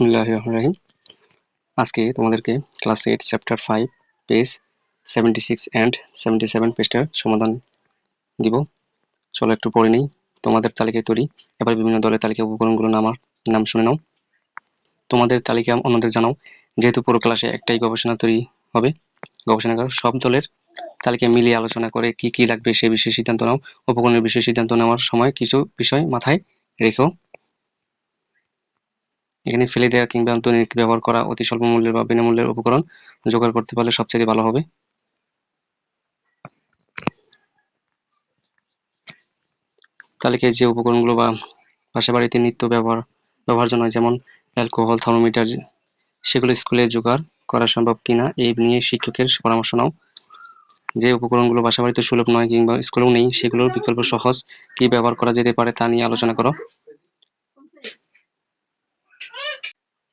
বিসমুল্লাহ রহমান রাহিম। আজকে তোমাদেরকে class eight chapter five page seventy six and seventy seven পেজটার সমাধান দিব। চলো একটু পড়ে নিই, তোমাদের তালিকায় তৈরি। এবার বিভিন্ন দলের তালিকা উপকরণগুলো নামার নাম শুনে নাও। তোমাদের তালিকা অন্যদের জানাও, যেহেতু পুরো ক্লাসে একটাই গবেষণা তৈরি হবে, গবেষণাগার, সব দলের তালিকা মিলিয়ে আলোচনা করে কি কি লাগবে সে বিষয়ে সিদ্ধান্ত নাও। উপকরণের বিষয়ে সিদ্ধান্ত নেওয়ার সময় কিছু বিষয় মাথায় রেখো। এখানে ফেলে দেওয়া কিংবা দৈনিক ব্যবহার করা অতি স্বল্প মূল্যের বা বিনামূল্যের উপকরণ জোগাড় করতে পারলে সবচেয়ে ভালো হবে। তালিকায় যে উপকরণগুলো বা বাসা বাড়িতে নিত্য ব্যবহার ব্যবহার্য নয় যেমন অ্যালকোহল, থার্মোমিটার, সেগুলো স্কুলে জোগাড় করা সম্ভব কিনা এই নিয়ে শিক্ষকের পরামর্শ নাও। যে উপকরণগুলো বাসা বাড়িতে সুলভ নয় কিংবা স্কুলেও নেই, সেগুলোর বিকল্প সহজ কি ব্যবহার করা যেতে পারে তা নিয়ে আলোচনা করো।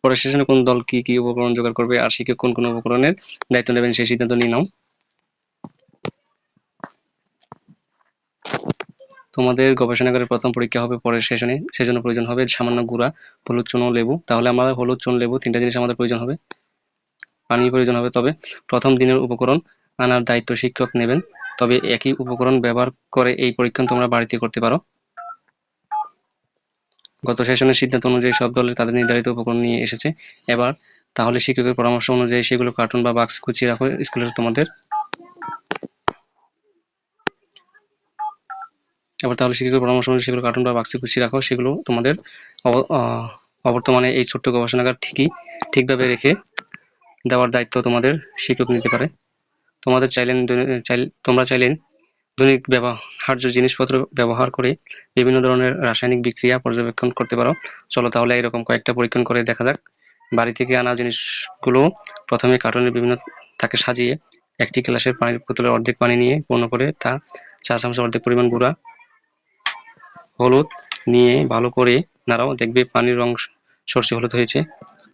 পরে সেশনে কোন দল কি কি উপকরণ জোগাড় করবে আর শিক্ষক কোন কোন উপকরণের দায়িত্ব নেবেন সেই সিদ্ধান্ত নিয়ে নাও। তোমাদের গবেষণাগারের প্রথম পরীক্ষা হবে পরের সেশনে, সেজন্য প্রয়োজন হবে সামান্য গুঁড়া, হলুদ, চুন লেবু। তাহলে আমাদের হলুদ, চুন, লেবু তিনটা জিনিস আমাদের প্রয়োজন হবে। পানি প্রয়োজন হবে। তবে প্রথম দিনের উপকরণ আনার দায়িত্ব শিক্ষক নেবেন। তবে একই উপকরণ ব্যবহার করে এই পরীক্ষণ তোমরা বাড়িতে করতে পারো। গত সেশনের সিদ্ধান্ত অনুযায়ী সব দলের তাদের নির্ধারিত উপকরণ নিয়ে এসেছে। এবার তাহলে শিক্ষকের পরামর্শ অনুযায়ী সেগুলো কার্টুন বা বাক্স কুচিয়ে রাখো স্কুলের তোমাদের। এবার তাহলে শিক্ষকের পরামর্শ অনুযায়ী সেগুলো কার্টুন বা বাক্সে কুচিয়ে রাখো, সেগুলো তোমাদের অবর্তমানে এই ছোট্ট গবেষণাগার ঠিকই, ঠিকভাবে রেখে দেওয়ার দায়িত্ব তোমাদের শিক্ষক নিতে পারে। তোমাদের চাইলেন, চাইলে, তোমরা চাইলেন দৈনিক ব্যবহার্য জিনিসপত্র ব্যবহার করে বিভিন্ন ধরনের রাসায়নিক বিক্রিয়া পর্যবেক্ষণ করতে পারো। চলো তাহলে এরকম কয়েকটা পরীক্ষণ করে দেখা যাক। বাড়ি থেকে আনা জিনিসগুলো প্রথমে কার্টনের বিভিন্ন তাকে সাজিয়ে একটি গ্লাসের পানির বোতলের অর্ধেক পানি নিয়ে পূর্ণ করে তা চা চামচ অর্ধেক পরিমাণ গুঁড়া, হলুদ নিয়ে ভালো করে নাড়াও। দেখবে পানির রং সর্ষে হলুদ হয়েছে।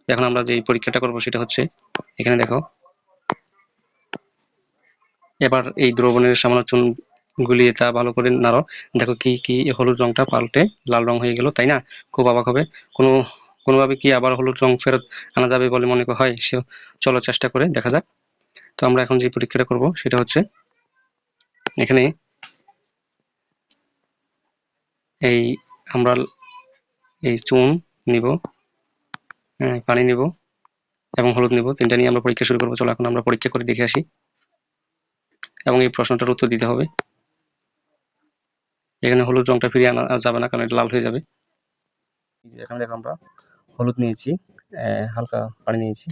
এখন আমরা যে পরীক্ষাটা করব সেটা হচ্ছে এখানে দেখো। এবার এই দ্রবণের সামান্য চুন গুলিয়ে তা ভালো করে নাড়ো। দেখো কি কি হলুদ রংটা পাল্টে লাল রং হয়ে গেল তাই না? খুব অবাক হবে। কোনো কোনোভাবে কি আবার হলুদ রং ফেরত আনা যাবে বলে মনে হয়? সে চলো চেষ্টা করে দেখা যাক। তো আমরা এখন যে পরীক্ষাটা করব সেটা হচ্ছে এখানে এই আমরা এই চুন নিব হ্যাঁ, পানি নিব এবং হলুদ নিব। তিনটা নিয়ে আমরা পরীক্ষা শুরু করব। চলো এখন আমরা পরীক্ষা করে দেখে আসি। এবং এই প্রশ্নটার উত্তর দিতে হবে। এখানে হলুদ রংটা ফিরিয়ে আনা যাবে না, কারণ এটা লাল হয়ে যাবে। এখানে দেখো আমরা হলুদ নিয়েছি হালকা পানি নিয়েছি,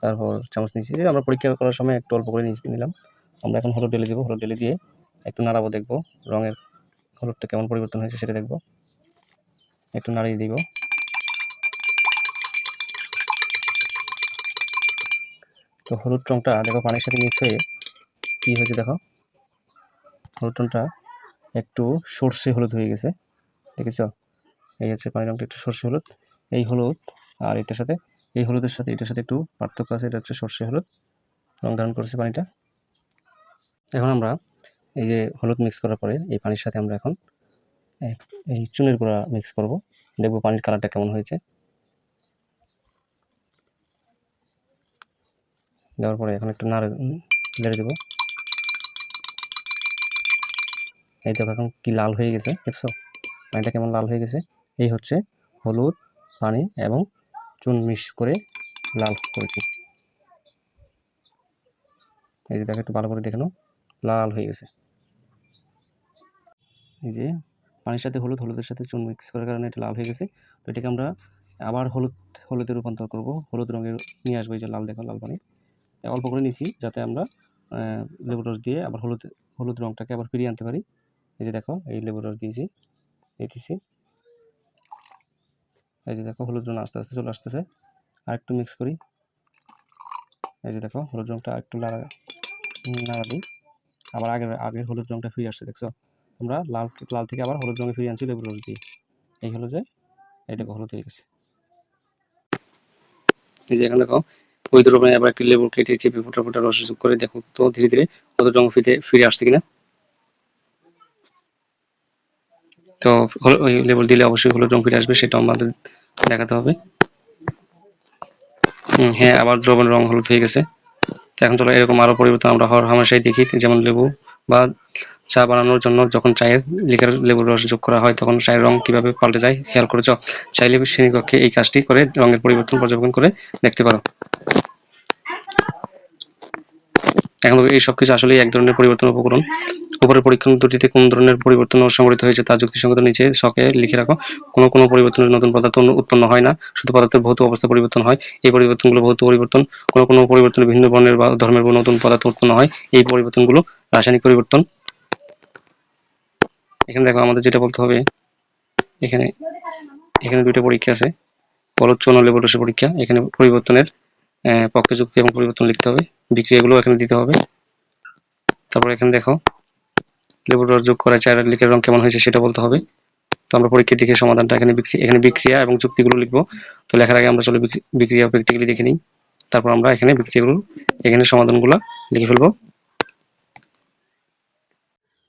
তারপর চামচ নিয়েছি। আমরা পরীক্ষা করার সময় একটু অল্প করে নিয়ে নিলাম আমরা এখন হলুদ ঢেলে দেবো, হলুদ ঢেলে দিয়ে একটু নাড়াবো, দেখব রঙের হলুদটা কেমন পরিবর্তন হয়েছে সেটা দেখব। একটু নাড়িয়ে দিব। তো হলুদ রঙটা দেখো পানির সাথে মিক্স হয়ে কী হয়েছে দেখো? হলুদ রঙটা একটু সর্ষে হলুদ হয়ে গেছে। দেখেছ? এই হচ্ছে পানির রঙটা একটু সর্ষে হলুদ, এই হলুদ আর এটার সাথে, এই হলুদের সাথে, এটার সাথে একটু পার্থক্য আছে, এটা হচ্ছে সর্ষে হলুদ। রং ধারণ করেছে পানিটা। এখন আমরা এই যে হলুদ মিক্স করার পরে এই পানির সাথে আমরা এখন এই চুনের গুঁড়া মিক্স করব। দেখব পানির কালারটা কেমন হয়েছে। দেওয়ার পরে এখন একটু নাড়ে নেড়ে দেবো। এই দেখো এখন কি লাল হয়ে গেছে, দেখছ? পানিটা কেমন লাল হয়ে গেছে? এই হচ্ছে হলুদ পানি এবং চুন মিক্স করে লাল করেছি। এই যে দেখো, একটু ভালো করে দেখে লাল হয়ে গেছে। এই যে পানির সাথে হলুদ, হলুদের সাথে চুন মিক্স করার কারণে এটা লাল হয়ে গেছে। তো এটাকে আমরা আবার হলুদ, হলুদে রূপান্তর করব। হলুদ রঙের নিয়ে আসব, এই যে লাল দেখো, লাল পানি। অল্প করে নিছি যাতে আমরা লেবু রস দিয়ে আবার হলুদ হলুদ রঙটাকে আবার ফিরিয়ে আনতে পারি। এই যে দেখো, এই লেবু রস দিয়েছি এই যে দেখো, হলুদ রং আস্তে আস্তে চলে আসতেছে। আর একটু মিক্স করি। এই যে দেখো, হলুদ রঙটা একটু নাড়া দিই। আবার আগের আগের হলুদ রঙটা ফিরে আসছে, দেখছ? আমরা লাল লাল থেকে আবার হলুদ রঙে ফিরে আনছি লেবু রস দিয়ে। এই হলো যে, এই দেখো, হলুদ হয়ে গেছে। এই যে এখানে দেখো ওই রকম আবার একটি লেবু কেটে চেপে ফোটা ফোটা রস যোগ করে, দেখো তো ধীরে ধীরে হলুদ রঙ ফিরে ফিরে আসছে কিনা। তো ওই লেবু দিলে অবশ্যই হলুদ রঙ ফিরে আসবে সেটা আমাদের দেখাতে হবে। হ্যাঁ আবার দ্রবণ রং হলুদ হয়ে গেছে। এখন চলো, এরকম আরও পরিবর্তন আমরা হর হামেশাই দেখি, যেমন লেবু বা চা বানানোর জন্য যখন চায়ের লিকার লেবুর রস যোগ করা হয়, তখন চায়ের রং কীভাবে পাল্টে যায়, খেয়াল করেছ? চাইলে শ্রেণীকক্ষে এই কাজটি করে রঙের পরিবর্তন পর্যবেক্ষণ করে দেখতে পারো। এখন এই সবকিছু আসলে এক ধরনের পরিবর্তন উপকরণ। উপরের পরীক্ষণ দুটিতে কোন ধরনের পরিবর্তন সংঘটিত হয়েছে তা যুক্তিসঙ্গত নিচে শকে লিখে রাখো। কোনো কোনো পরিবর্তনের নতুন পদার্থ উৎপন্ন হয় না। শুধু পদার্থের ভৌত অবস্থা পরিবর্তন হয়। এই পরিবর্তনগুলো ভৌত পরিবর্তন। কোনো কোনো পরিবর্তনে ভিন্ন বর্ণের বা ধর্মের নতুন পদার্থ উৎপন্ন হয়। এই পরিবর্তনগুলো রাসায়নিক পরিবর্তন। এখানে দেখো আমাদের যেটা বলতে হবে। এখানে এখানে দুইটা পরীক্ষা আছে। পলচ চৌন লেবরেটরি পরীক্ষা। এখানে পরিবর্তনের পক্ষে যুক্তি এবং পরিবর্তন লিখতে হবে। বিক্রিয়াগুলো এখানে দিতে হবে। তারপর এখানে দেখো। লেবুর রস যোগ করা চায়ের লিখের রং কেমন হয়েছে সেটা বলতে হবে। তো আমরা পরীক্ষা দেখে সমাধানটা এখানে এখানে বিক্রিয়া এবং যুক্তিগুলো লিখব। তো লেখার আগে আমরা চলো বিক্রিয়া প্র্যাকটিক্যালি দেখে নিই। তারপর আমরা এখানে বিক্রিয়াগুলো, এখানে সমাধানগুলো লিখে ফেলব।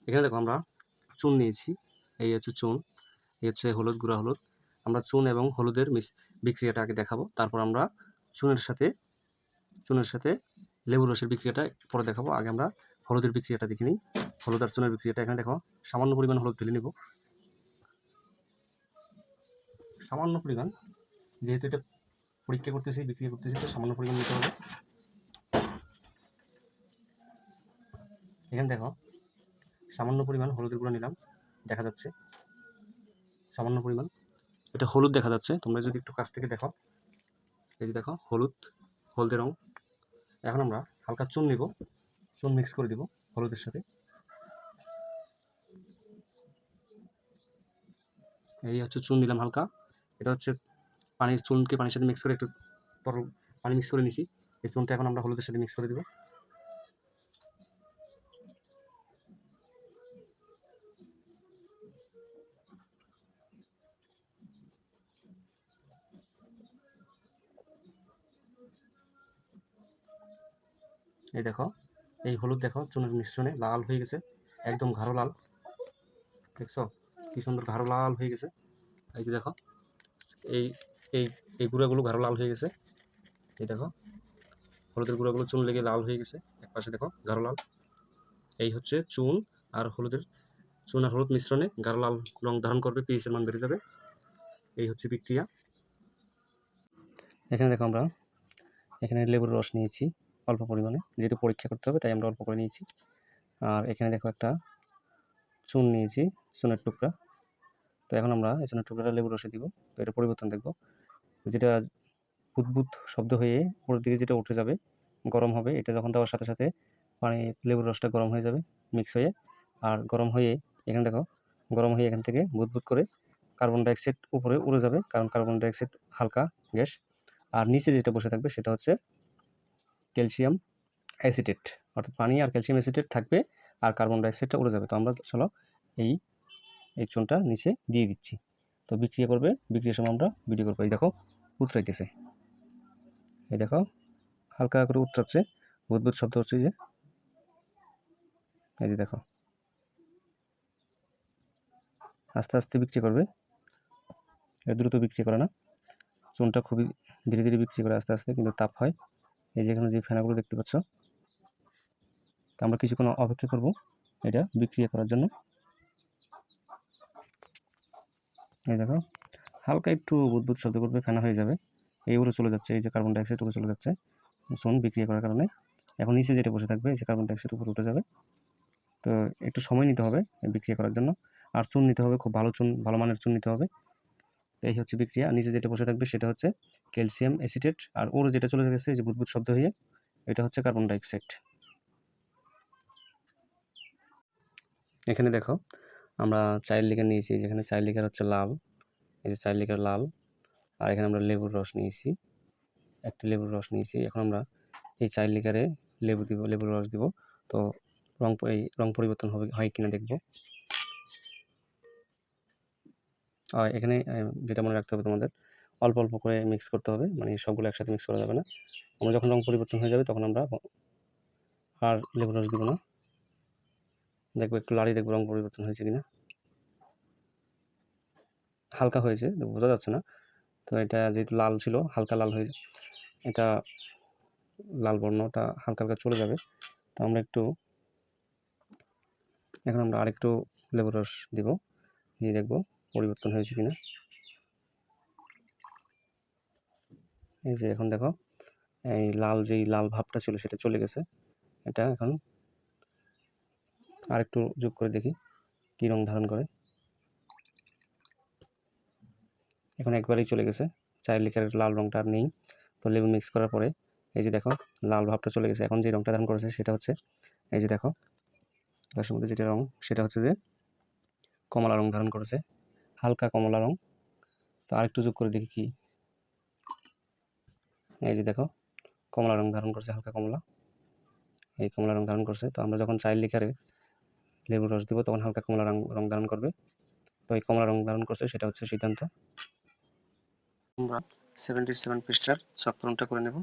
এখানে দেখো আমরা চুন নিয়েছি। এই হচ্ছে চুন, এই হচ্ছে হলুদ, গুঁড়া হলুদ। আমরা চুন এবং হলুদের মিস বিক্রিয়াটা আগে দেখাবো। তারপর আমরা চুনের সাথে চুনের সাথে লেবুর রসের বিক্রিয়াটা পরে দেখাবো। আগে আমরা হলুদের বিক্রিয়াটা দেখে নিই। হলুদ আর চুনের বিক্রিয়াটা এখানে দেখো, সামান্য পরিমাণ হলুদ ঢেলে নিব। সামান্য পরিমাণ, যেহেতু এটা পরীক্ষা করতেছি, বিক্রিয়া করতেছি, তো সামান্য পরিমাণ নিতে হবে। এখানে দেখো, সামান্য পরিমাণ হলুদের গুঁড়ো নিলাম, দেখা যাচ্ছে। সামান্য পরিমাণ, এটা হলুদ দেখা যাচ্ছে। তোমরা যদি একটু কাছ থেকে দেখো, এই যে দেখো, হলুদ, হলদে রং। এখন আমরা হালকা চুন নিব। চুন মিক্স করে দিব হলুদের সাথে। এই হচ্ছে চুন নিলাম হালকা। এটা হচ্ছে পানির চুনকে পানির সাথে মিক্স করে একটু তরল পানি মিক্স করে নিছি। এই চুনটা এখন আমরা হলুদের সাথে মিক্স করে দিব। এই দেখো। এই হলুদ দেখো, চুনের মিশ্রণে লাল হয়ে গেছে, একদম গাঢ় লাল। দেখছ? কি সুন্দর গাঢ় লাল হয়ে গেছে। এই যে দেখো, এই এই এই গুঁড়াগুলো গাঢ় লাল হয়ে গেছে। এই দেখো, হলুদের গুঁড়াগুলো চুন লেগে লাল হয়ে গেছে। এক পাশে দেখো, গাঢ় লাল। এই হচ্ছে চুন, আর হলুদের, চুন আর হলুদ মিশ্রণে গাঢ় লাল রং ধারণ করবে পিএইচের মান বেড়ে যাবে। এই হচ্ছে বিক্রিয়া। এখানে দেখো আমরা, এখানে লেবুর রস নিয়েছি। অল্প পরিমাণে, যেহেতু পরীক্ষা করতে হবে, তাই আমরা অল্প করে নিয়েছি। আর এখানে দেখো একটা চুন নিয়েছি, চুনের টুকরা। তো এখন আমরা এই চুনের টুকরাটা লেবুর রসে দিব। তো এটা পরিবর্তন দেখব। যেটা বুদবুদ শব্দ হয়ে উপরের দিকে যেটা উঠে যাবে, গরম হবে, এটা যখন দেওয়ার সাথে সাথে পানি, লেবুর রসটা গরম হয়ে যাবে মিক্স হয়ে। আর গরম হয়ে এখানে দেখো, গরম হয়ে এখান থেকে বুদবুদ করে কার্বন ডাইঅক্সাইড উপরে উড়ে যাবে, কারণ কার্বন ডাইঅক্সাইড হালকা গ্যাস। আর নিচে যেটা বসে থাকবে, সেটা হচ্ছে ক্যালসিয়াম অ্যাসিটেট, অর্থাৎ পানি আর ক্যালসিয়াম অ্যাসিটেট থাকবে আর কার্বন ডাইঅক্সাইডটা উড়ে যাবে। তো আমরা চলো এই এই চুনটা নিচে দিয়ে দিচ্ছি। তো বিক্রিয়া করবে, বিক্রিয়ার সময় আমরা ভিডিও করব। এই দেখো, উতরাইতেছে। এই দেখো, হালকা করে উতরাচ্ছে। বুদবুদ শব্দ হচ্ছে যে। এই যে দেখো। আস্তে আস্তে বিক্রি করবে। দ্রুত বিক্রি করে না। চুনটা খুবই ধীরে ধীরে বিক্রি করে আস্তে আস্তে, কিন্তু তাপ হয়। এই যে এখানে যে ফেনাগুলো দেখতে পাচ্ছ, তো আমরা কিছুক্ষণ অপেক্ষা করব এটা বিক্রিয়া করার জন্য। এই দেখো, হালকা একটু বুদবুদ শব্দ করবে, ফেনা হয়ে যাবে। এই উপরে চলে যাচ্ছে, এই যে কার্বন ডাইঅক্সাইড উপরে চলে যাচ্ছে। চুন বিক্রিয়া করার কারণে। এখন নিচে যেটা বসে থাকবে, এই যে কার্বন ডাইঅক্সাইড উপরে উঠে যাবে। তো একটু সময় নিতে হবে বিক্রিয়া করার জন্য। আর চুন নিতে হবে, খুব ভালো চুন, ভালো মানের চুন নিতে হবে। এই হচ্ছে বিক্রিয়া। নিচে যেটা বসে থাকবে সেটা হচ্ছে ক্যালসিয়াম অ্যাসিটেট আর ওর যেটা চলে গেছে যে বুদবুদ শব্দ হয়ে, এটা হচ্ছে কার্বন ডাইঅক্সাইড। এখানে দেখো, আমরা চায়ের লিকার নিয়েছি যেখানে চায়ের লিকার হচ্ছে লাল, এই যে চায়ের লিকার লাল, আর এখানে আমরা লেবুর রস নিয়েছি, একটা লেবুর রস নিয়েছি। এখন আমরা এই চায়ের লিকারে লেবু দিব, লেবুর রস দিব। তো রং, এই রং পরিবর্তন হবে, হয় কিনা দেখব আর এখানে যেটা মনে রাখতে হবে তোমাদের, অল্প অল্প করে মিক্স করতে হবে মানে সবগুলো একসাথে মিক্স করা যাবে না। আমরা যখন রং পরিবর্তন হয়ে যাবে, তখন আমরা আর লেবুর রস দিব না। দেখব একটু লাড়ি দেখব রং পরিবর্তন হয়েছে কিনা। হালকা হয়েছে বোঝা যাচ্ছে না। তো এটা যেহেতু লাল ছিল, হালকা লাল হয়েছে এটা লাল বর্ণটা হালকা হালকা চলে যাবে। তো আমরা একটু, এখন আমরা আরেকটু লেবুর রস দিব দিয়ে দেখব। পরিবর্তন হয়েছে কিনা? এই যে এখন দেখো, এই লাল যেই লাল ভাবটা ছিল সেটা চলে গেছে। এটা এখন আরেকটু যোগ করে দেখি কী রং ধারণ করে। এখন একবারেই চলে গেছে চায়ের লিকার লাল রংটা আর নেই। তো লেবু মিক্স করার পরে এই যে দেখো, লাল ভাবটা চলে গেছে। এখন যে রংটা ধারণ করেছে সেটা হচ্ছে, এই যে দেখো গ্লাসের মধ্যে যেটা রং, সেটা হচ্ছে যে কমলা রং ধারণ করেছে। হালকা কমলা রং। তো আরেকটু যোগ করে দেখি কি। এই যে দেখো, কমলা রং ধারণ করছে, হালকা কমলা। এই কমলা রং ধারণ করছে। তো আমরা যখন চায়ের লিকারে লেবুর রস দিব, তখন হালকা কমলা রং রং ধারণ করবে। তো এই কমলা রং ধারণ করছে, সেটা হচ্ছে সিদ্ধান্ত। আমরা সেভেন্টি সেভেন পৃষ্ঠার সপ্তরণটা করে নেব।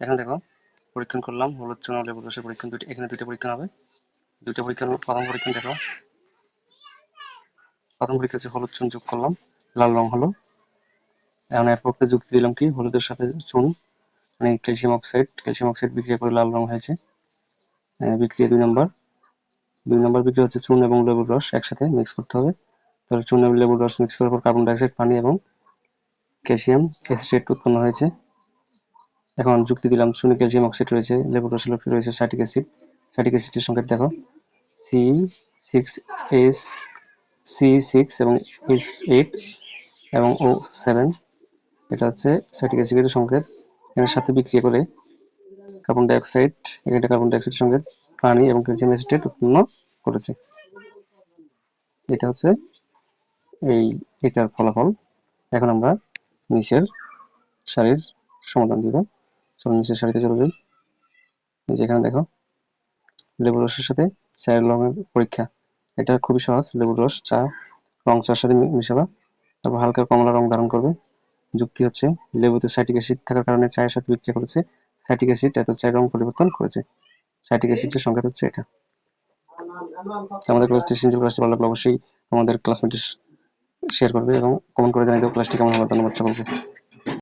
এখন দেখো, পরীক্ষণ করলাম, হলুদ চুনা লেবুর রসের পরীক্ষণ, দুইটা, এখানে দুইটা পরীক্ষণ হবে। দুইটা পরীক্ষণ, প্রথম পরীক্ষণ দেখো। প্রথম পরীক্ষা হচ্ছে হলুদ চুন যোগ করলাম, লাল রং হলো। এখন এর যুক্তি দিলাম কি, হলুদের সাথে চুন মানে ক্যালসিয়াম অক্সাইড ক্যালসিয়াম অক্সাইড বিক্রিয়া করে লাল রং হয়েছে। বিক্রিয়া দুই নম্বর। দুই নম্বর বিক্রিয়া হচ্ছে চুন এবং লেবুর রস একসাথে মিক্স করতে হবে। তাহলে চুন এবং লেবুর রস মিক্স করার পর কার্বন ডাইঅক্সাইড পানি এবং ক্যালসিয়াম এসিটেট উৎপন্ন হয়েছে। এখন যুক্তি দিলাম, চুনে ক্যালসিয়াম অক্সাইড রয়েছে, লেবুর রসে রয়েছে সাইটিক অ্যাসিড। সাইটিক অ্যাসিডের সংকেত দেখো। C six S C six এবং এস এইট এবং ও সেভেন এটা হচ্ছে সাইটিক অ্যাসিডের সংকেত। এর সাথে বিক্রিয়া করে কার্বন ডাইঅক্সাইড এটা কার্বন ডাইঅক্সাইডের সঙ্গে পানি এবং ক্যালসিয়াম অ্যাসিটেট উৎপন্ন করেছে। এটা হচ্ছে এই, এটার ফলাফল। এখন আমরা নিচের সারির সমাধান দিব। চলো নিচের সারিতে চলে যাই। এই যে এখানে দেখো লেবুর রসের সাথে চায়ের রঙের পরীক্ষা। এটা খুবই সহজ, লেবুর রস, চা রং চার সাথে মিশাবা। তারপর হালকা কমলা রং ধারণ করবে। যুক্তি হচ্ছে, লেবুতে সাইটিক অ্যাসিড থাকার কারণে চায়ের সাথে বিক্রিয়া করেছে। সাইটিক অ্যাসিড এত চায়ের রং পরিবর্তন করেছে। সাইটিক অ্যাসিডের সংকেত হচ্ছে এটা। আমাদের ক্লাসটি সিনজিল ক্লাসটি ভালো লাগলে অবশ্যই আমাদের ক্লাসমেটের শেয়ার করবে এবং কমেন্ট করে জানিয়ে দেবো ক্লাসটি কেমন হবে ধন্যবাদ সকলকে।